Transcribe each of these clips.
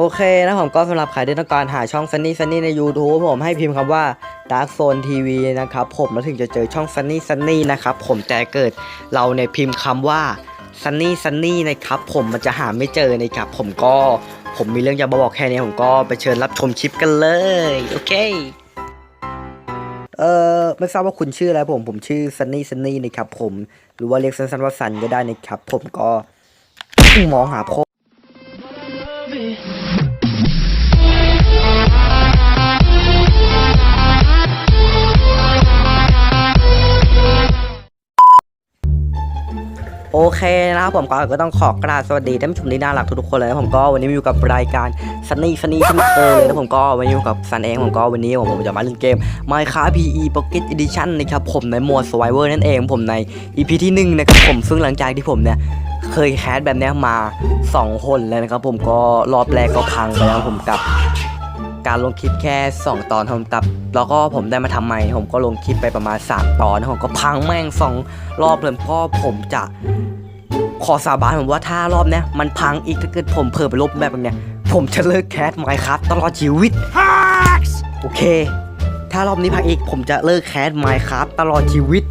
โอเคนะผมก็สำหรับใครที่ต้องการหาช่อง Sunny Sunny ใน YouTube ผมให้พิมพ์คำว่า Dark Zone TV นะครับผมแล้วถึงจะเจอช่อง Sunny Sunny นะครับผมแต่เกิดเราเนี่ยพิมพ์คำว่า Sunny Sunny นะครับผมมันจะหาไม่เจอนะครับผมก็ผมมีเรื่องจะมาบอกแค่นี้ผมก็ไปเชิญรับชมคลิปกันเลย โอเคเออไม่ทราบว่าคุณชื่ออะไรผมผมชื่อ Sunny Sunny นะครับผมหรือว่าเรียกสั้นๆว่าซันก็ได้นะครับผมก็มองหาพ่อ โอเคนะครับผมก็ก็ต้องขอกราบสวัสดีท่านผู้ชมที่น่ารักทุกๆคนเลยนะผมก็วันนี้มาอยู่กับรายการซันนี่ซันนี่เช่นเคยเลยนะผมก็วันนี้อยู่กับซันเองผมก็วันนี้ผมจะมาเล่นเกม Minecraft PE Pocket Edition นะครับผมในโหมด Survivor นั่นเองผมใน EP ที่หนึ่งนะครับผมซึ่งหลังจากที่ผมเนี่ยเคยแคสแบบนี้มา 2 คนแล้วนะครับผมก็รอบแรกก็พังไปแล้วผมกับการลงคลิปแค่ 2 ตอนผมตับ แล้วก็ผมได้มาทำใหม่ผมก็ลงคลิปไปประมาณ 3 ตอนผมก็พังแม่ง 2 รอบเลยเพราะผมจะ ขอสาบานผมว่าถ้ารอบเนี้ยมันพังอีกถ้าเกิดผมเพิ่มไปลบแบบเนี้ยผมจะเลิกแคสไมค์ครับตลอดชีวิต โอเค ถ้ารอบนี้พังอีกผมจะเลิกแคสไมค์ครับตลอดชีวิต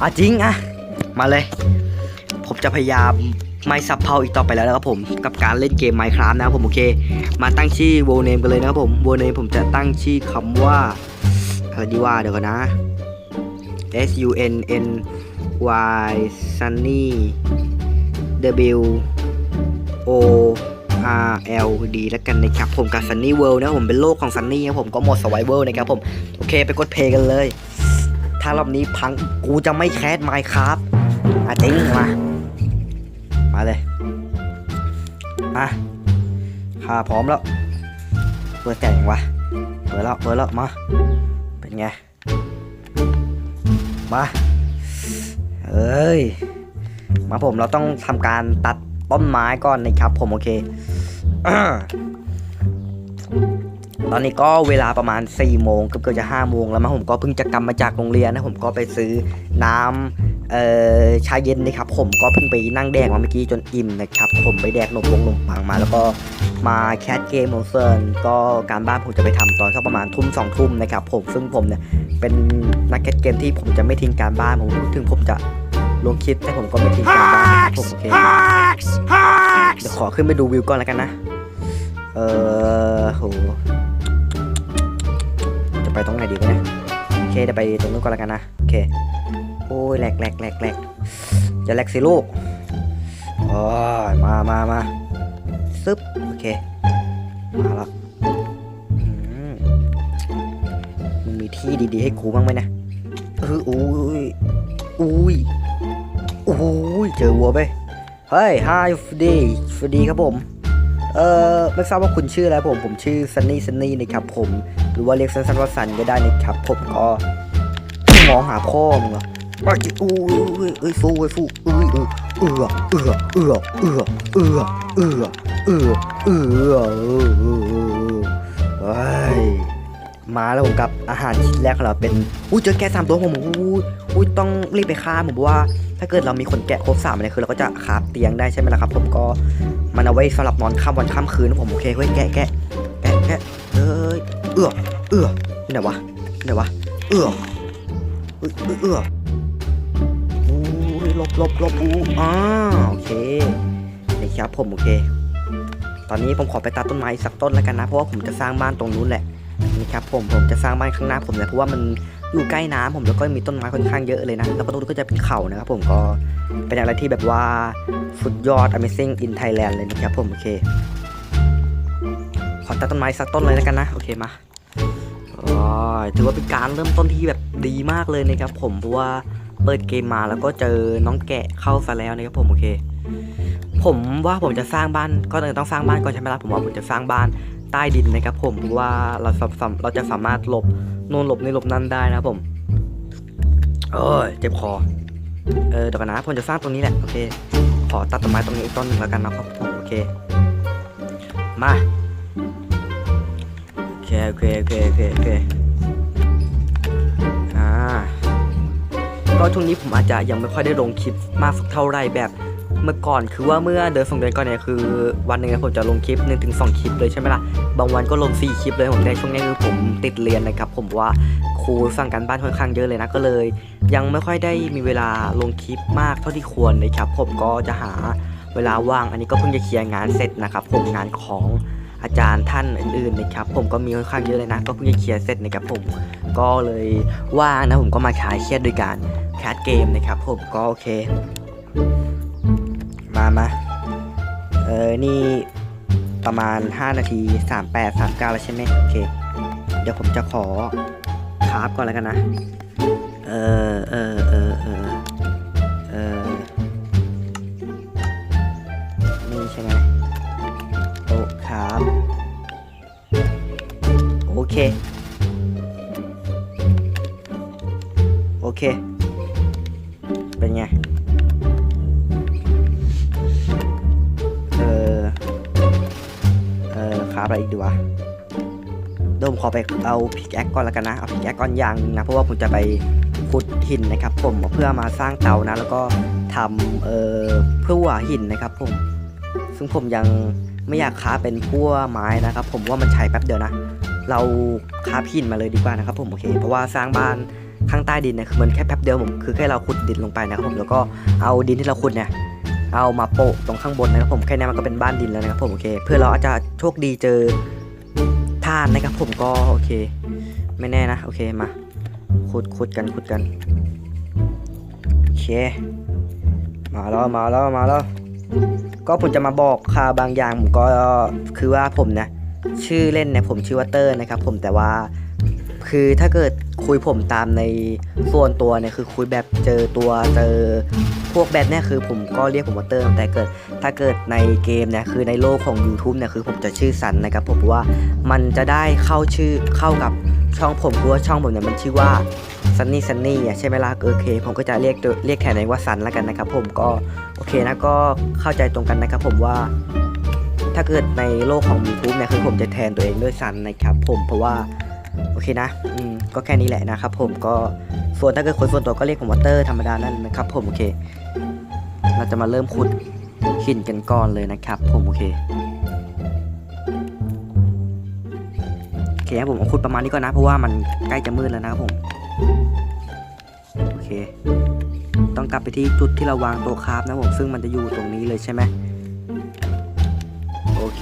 อะจริงอะมาเลย ผมจะพยายามไม่ซับเพาอีกต่อไปแล้วนะครับผมกับการเล่นเกม Minecraft นะครับผมโอเค มาตั้งชื่อโวเนมกันเลยนะครับผมโวเนมผมจะตั้งชื่อคำว่าอะไรดีว่าเดี๋ยวก่อนนะ S U N N Y Sunny W O R L D แล้วกันนะครับผมกับ Sunny World นะผมเป็นโลกของ Sunny ครับผมก็หมด Survival นะครับผมโอเคไปกดเพลย์กันเลย ถ้ารอบนี้พังกูจะไม่แคส Minecraft อะจริงมา มาเลยมาข้าพร้อมแล้วเปิดแต่งวะเปิดแล้วเปิดแล้วมา เป็นไง มาเอ้ย มาผมเราต้องทำการตัดต้นไม้ก่อนนะครับ ผมโอเค ตอนนี้ก็เวลาประมาณ4ี่โมงเกือบจะ5้าโมงแล้วมั้งผมก็เพิ่งจะกลับมาจากโรงเรียนนะผมก็ไปซื้อน้ำเอ่อชาเย็นนะครับ ผมก็เพิ่งไปนั่งแดกมาเมื่อกี้จนอิ่มนะครับ ผมไปแดกนมปงนมปังมาแล้วก็มาแคสเกมของเซิร์นก็การบ้านผมจะไปทำตอนสักประมาณทุ่มสองทุ่มนะครับผมซึ่งผมเนี่ยเป็นนักแคสเกมที่ผมจะไม่ทิ้งการบ้านผมถึงผมจะ ลงคลิปแต่ผมก็ไม่ทิ้งการบ้านนะครับผมโอเคเดี๋ยวขอขึ้นไปดูวิวก่อนแล้วกันนะ เออโหจะไปตรงไหนดีวะเนี่ยโอเคเดี๋ยวไปตรงนู้นก่อนแล้วกันนะโอเคโอ้ยแหลกแหลกแหลกแหลกจะแหลกสิลูกโอ้ยมามามาซึบโอเคมาแล้วอืมมึงมีที่ดีๆให้กูบ้างไหมนะเอออุ้ยอุ้ย โอ้ยเจอวัวไปเฮ้ย hi ฟดีฟดีครับผม เอ่อไม่ทราบว่าคุณชื่ออะไรผม ผมชื่อซันนี่ซันนี่นะครับผม หรือว่าเรียกสั้นๆว่าซันก็ได้นะครับผมก็มองหาพ่อมึงเหรออ้ยอู้เอ้ยเอ้ยฟูเอ้ยฟูเอ้ยเออเอือเอือเอือเอือเอือเอือเอือเอือ มาแล้วผมกับอาหารชิ้นแรกของเราเป็นอุ้ยเจอแกะสามตัวผมอุ้ยอุ้ยต้องรีบไปฆ่าผมว่า ถ้าเกิดเรามีขนแกะครบสามเนี่ยคือเราก็จะคาบเตียงได้ใช่ไหมล่ะครับ ผมก็มันเอาไว้สำหรับนอนข้ามวันข้ามคืนนะผมโอเคเฮ้ยแกะแกะแกะแกะเอ้ยเอือเอือที่ไหนวะที่ไหนวะเอือเอือเอือเอืออู้ยลบลบลบอู้อ่าโอเคนี่ครับผมโอเค ตอนนี้ผมขอไปตัดต้นไม้สักต้นแล้วกันนะเพราะว่าผมจะสร้างบ้านตรงนู้นแหละ นี่ครับผมผมจะสร้างบ้านข้างหน้าผมเลยเพราะว่ามันอยู่ใกล้น้ำผมแล้วก็มีต้นไม้ค่อนข้างเยอะเลยนะแล้วก็ตรงนู้นก็จะเป็นเขานะครับผมก็เป็นอะไรที่แบบว่าสุดยอด Amazing in Thailand เลยนะครับผมโอเคขอตัดต้นไม้สักต้นเลยแล้วกันนะโอเคมาถือว่าเป็นการเริ่มต้นที่แบบดีมากเลยนะครับผมเพราะว่าเปิดเกมมาแล้วก็เจอน้องแกะเข้าซะแล้วนะครับผมโอเค ผมว่าผมจะสร้างบ้านก็ต้องสร้างบ้านก่อนใช่ไหมล่ะผมว่าผมจะสร้างบ้าน ใต้ดินนะครับผมเพราะว่าเราสามเราจะสามารถหลบโน่นหลบนี่หลบนั่นได้นะผมเอ้ยเจ็บคอเออเดี๋ยวกันนะผมจะสร้างตรงนี้แหละโอเคขอตัดต้นไม้ตรงนี้อีกต้นหนึ่งแล้วกันนะครับผมโอเคมาโอเคโอเคโอเคโอเคโอเคอ่าก็ช่วงนี้ผมอาจจะยังไม่ค่อยได้ลงคลิปมากสักเท่าไรแบบ เมื่อก่อนคือว่าเมื่อเดือนสองเดือนก่อนเนี่ยคือวันหนึ่งผมจะลงคลิป1นถึงสคลิปเลยใช่ไหมล่ะบางวันก็ลง 4 คลิปเลยผมในช่วงนี้คือผมติดเรียนนะครับ ผมว่าครูสั่งการบ้านค่อนข้างเยอะเลยนะก็เลย ยังไม่ค่อยได้มีเวลาลงคลิปมากเท่าที่ควรนะครับ ผมก็จะหาเวลาว่าง อันนี้ก็เพิ่งจะเคลียร์งานเสร็จนะครับ ผมงานของอาจารย์ท่านอื่นๆนะครับ ผมก็มีค่อนข้างเยอะเลยนะ ก็เพิ่งจะเคลียร์เสร็จนะครับผม ก็เลยว่างนะผมก็มาขายเครียดโดยการแคสเกมนะครับ ผมก็โอเค มามาเออ นี่ประมาณ 5 นาที 38 39 แล้วใช่ไหมโอเค เดี๋ยวผมจะขอคราฟก่อนแล้วกันนะ เออเออเออเออเออนี่ใช่ไหมโต๊ะครับโอเค โอเค เป็นไง อีกดีวะเดี๋ยวผมขอไปเอาพิกแอคก่อนแล้วกันนะ เอาพิกแอคก่อนอย่างนึงนะ เพราะว่าผมจะไปขุดหินนะครับ ผมเพื่อมาสร้างเตานะ แล้วก็ทำเอ่อเพื่อหัวหินนะครับ ผม ซึ่งผมยังไม่อยากค้าเป็นพั่วไม้นะครับ ผมว่ามันใช้แป๊บเดียวนะ เราค้าหินมาเลยดีกว่านะครับผมโอเค เพราะว่าสร้างบ้านข้างใต้ดินเนี่ยคือมันแค่แป๊บเดียวผมคือแค่เราขุดดินลงไปนะครับผมแล้วก็เอาดินที่เราขุดเนี่ย เอามาโปะตรงข้างบนนะครับผมแค่นี้มันก็เป็นบ้านดินแล้วนะครับผมโอเค เพื่อเราอาจจะโชคดีเจอท่านนะครับผมก็โอเค ไม่แน่นะโอเคมาขุดขุดกันขุดกันโอเค มาแล้วมาแล้วมาแล้วก็ผมจะมาบอกข่าวบางอย่างผมก็คือว่าผมนี่ยชื่อเล่นเนี่ยผมชื่อว่าเตอร์นะครับผมแต่ว่าคือถ้าเกิดคุยผมตามในส่วนตัวเนี่ยคือคุยแบบเจอตัวเจอ พวกแบบเนี่ยคือผมก็เรียกผมว่าเตอร์แต่เกิดถ้าเกิดในเกมเนี่ยคือในโลกของ YouTube เนี่ยคือผมจะชื่อสันนะครับผมเพราะว่ามันจะได้เข้าชื่อเข้ากับช่องผมเพราะว่าช่องผมเนี่ยมันชื่อว่าซันนี่ซันนี่อะใช่ไหมล่ะโอเค ผมก็จะเรียกเรียกแทนเองว่าสันแล้วกันนะครับผมก็โอเคนะก็เข้าใจตรงกันนะครับผมว่าถ้าเกิดในโลกของ YouTube เนี่ยคือผมจะแทนตัวเองด้วยซันนะครับผมเพราะว่าโอเคนะอืมก็แค่นี้แหละนะครับผมก็ส่วนถ้าเกิดคนส่วนตัวก็เรียกผมว่าเตอร์ธรรมดานั่นนะครับผมโอเค เราจะมาเริ่มขุดหินกันก่อนเลยนะครับ ผมโอเคโอเคผมขุดประมาณนี้ก่อนนะ เพราะว่ามันใกล้จะมืดแล้วนะครับผมโอเค ต้องกลับไปที่จุดที่เราวางโต๊ะคราฟนะผมซึ่งมันจะอยู่ตรงนี้เลยใช่ไหมโอเค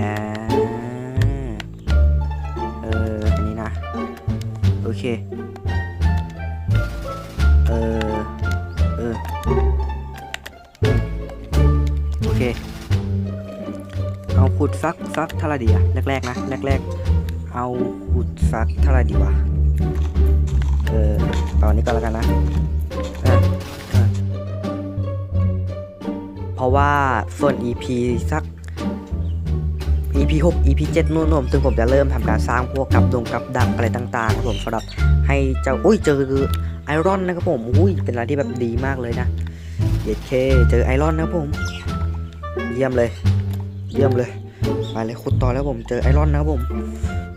อ่าเอออันนี้นะ โอเค ขุดซักซักเท่าไรดีอะแรกๆนะแรกๆเอาขุดซักเท่าไรดีวะเออตอนนี้ก็แล้วกันนะเออเออเพราะว่าส่วน EP สัก EP 6 EP 7นู่นผมซึ่งผมจะเริ่มทำการสร้างพวกกับดงกับดักอะไรต่างๆครับผมสำหรับให้เจ้าอุ้ยเจอไอรอนนะครับผมอุ้ยเป็นอะไรที่แบบดีมากเลยนะเยเคเจอไอรอนนะครับผม เยี่ยมเลย เยี่ยมเลย ไปเลยขุดต่อแล้วผมเจอไอรอนนะครับผม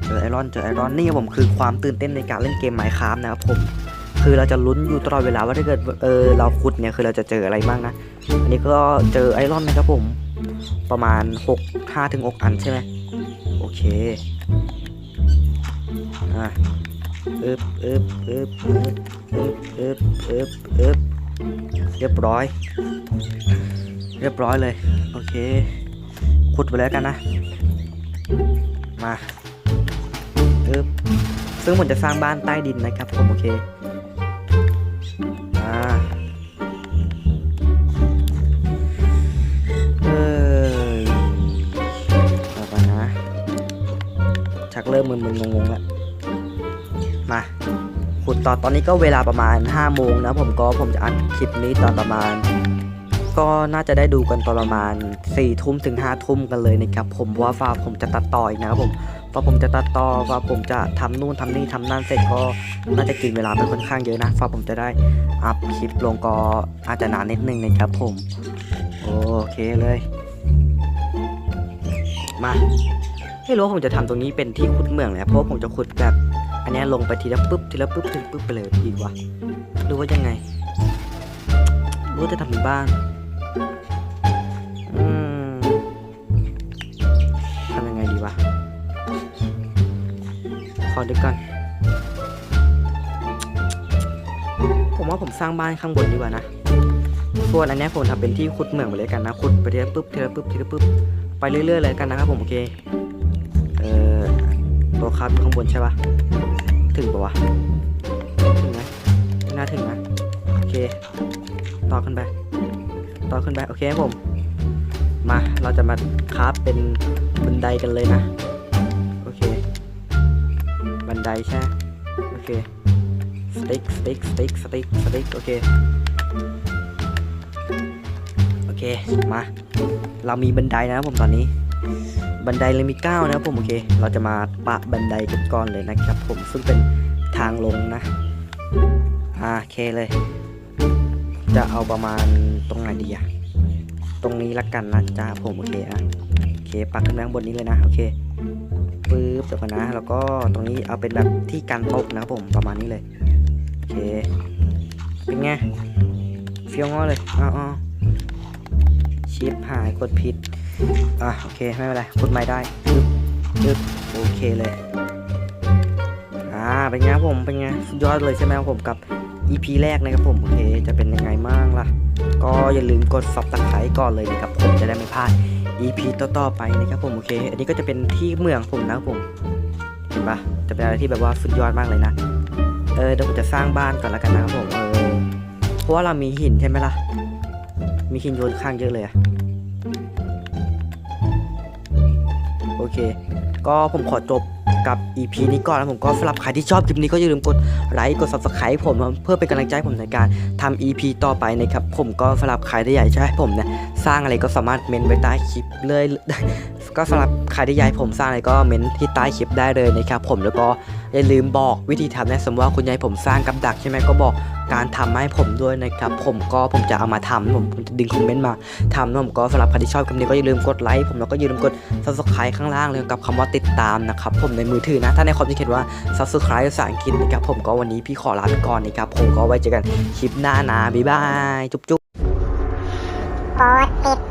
เจอไอรอนเจอไอรอนนี่ครับผมคือความตื่นเต้นในการเล่นเกมไมค์คราฟนะครับผม คือเราจะลุ้นอยู่ตลอดเวลาว่าถ้าเกิดเออเราขุดเนี่ยคือเราจะเจออะไรบ้างนะ อันนี้ก็เจอไอรอนนะครับผม ประมาณ6 5ถึง6อันใช่ไหมโอเค อะอึบอึบอึบอึบอึบอึบอึบอึบเรียบร้อย เรียบร้อยเลย โอเค ขุดไปแล้วกันนะ มาอึบซึ่งผมจะสร้างบ้านใต้ดินนะครับผมโอเคอ่าเออต่อไปนะ ชักเริ่มมึนๆงงๆแล้ว มาขุดต่อตอนนี้ก็เวลาประมาณ5โมงนะผมก็ผมจะอัดคลิปนี้ตอนประมาณ ก็น่าจะได้ดูกันประมาณ4ี่ทุ่มถึง5้าทุ่มกันเลยนะครับผมเพราะว่าฟ้าผมจะตัดต่ออีกนะครับผมเพราะผมจะตัดต่อว่าผมจะทำนู่นทำนี่ทำนั่นเสร็จก็น่าจะกินเวลาไปค่อนข้างเยอะนะฟ้าผมจะได้อัพคลิปลงก็อาจจะนานนิดนึงนะครับผม โอเคเลย มาไม่รู้ผมจะทำตรงนี้เป็นที่ขุดเหมืองเลยเพราะผมจะขุดแบบ อันนี้ลงไปทีละปุ๊บทีละปุ๊บทีละปุ๊บไปเลยดีกว่าหรือว่ายังไงรู้จะทำเป็นบ้าน ทำยังไงดีวะ ขอดูก่อน ผมว่าผมสร้างบ้านข้างบนดีกว่านะส่วนอันนี้ผมทำเป็นที่ขุดเหมืองไปเลยกันนะ ขุดไปทีละปุ๊บทีละปุ๊บทีละปุ๊บ ไปเรื่อยๆเลยกันนะครับผมโอเค เอ่อตัวครับข้างบนใช่ปะถึงปะวะ ถึงไหมน่าถึงนะ โอเค ต่อขึ้นไป ต่อขึ้นไปโอเคผม มาเราจะมาคราฟเป็นบันไดกันเลยนะ โอเค บันไดใช่โอเคสติ๊กสติ๊กสติ๊กสติ๊กสติ๊กโอเคโอเคมาเรามีบันไดนะครับผมตอนนี้ บันไดเลยมีเก้านะครับผมโอเค เราจะมาปะบันไดกันก่อนเลยนะครับ ผมซึ่งเป็นทางลงนะอ่าโอเคเลย จะเอาประมาณตรงไหนดีอะตรงนี้ละกันนะจ้าผมโอเคอะโอเคปักขึ้นไปข้างบนนี้เลยนะโอเคปึ๊บเดี๋ยวก่อนนะแล้วก็ตรงนี้เอาเป็นแบบที่กันตกนะครับผมประมาณนี้เลยโอเคเป็นไงเฟี้ยวง้อเลยอ๋อชิปหายกดผิดอะโอเคไม่เป็นไรกดไม่ได้ปึ๊บปึ๊บโอเคเลยอ่าเป็นไงผมเป็นไงสุดยอดเลยใช่ไหมครับผมกับ EP แรกนะครับผมโอเคจะเป็นยังไงบ้างล่ะ ก็อย่าลืมกด subscribe ก่อนเลยนะครับผมจะได้ไม่พลาด EP ต่อๆไปนะครับผมโอเค อันนี้ก็จะเป็นที่เมืองผมนะครับผมเห็นปะจะเป็นอะไรที่แบบว่าสุดยอดมากเลยนะเออเดี๋ยวผมจะสร้างบ้านก่อนแล้วกันนะครับผมเออเพราะว่าเรามีหินใช่ไหมล่ะ มีหินโยนข้างเยอะเลยอะโอเค ก็ผมขอจบ กับ EP นี้ก่อนนะผมก็สำหรับใครที่ชอบคลิปนี้ก็อย่าลืมกดไลค์กด subscribe ผมเพื่อเป็นกำลังใจให้ผมในการทำ EP ต่อไปนะครับผมก็สำหรับใครที่อยากให้ผมเนี่ยสร้างอะไรก็สามารถเมนไว้ใต้คลิปเลยก็สำหรับใครที่อยากให้ผมสร้างอะไรก็เมนที่ใต้คลิปได้เลยนะครับผมแล้วก็ อย่าลืมบอกวิธีทำนะสมมติว่าคุณยากให้ผมสร้างกับดักใช่ไหมก็บอกการทำให้ผมด้วยนะครับผมก็ผมจะเอามาทำผมผมจะดึงคอมเมนต์มาทำนะผมก็สำหรับใครที่ชอบคลิปนี้ก็อย่าลืมกดไลค์ผมแล้วก็อย่าลืมกด subscribe ข้างล่างเลยกับคำว่าติดตามนะครับผมในมือถือนะ ถ้าในคอมจะเขียนว่า subscribe ภาษาอังกฤษนะครับผมก็วันนี้พี่ขอลาไปก่อนนะครับผมก็ไว้เจอกันคลิปหน้านะบ๊ายบายจุ๊บๆ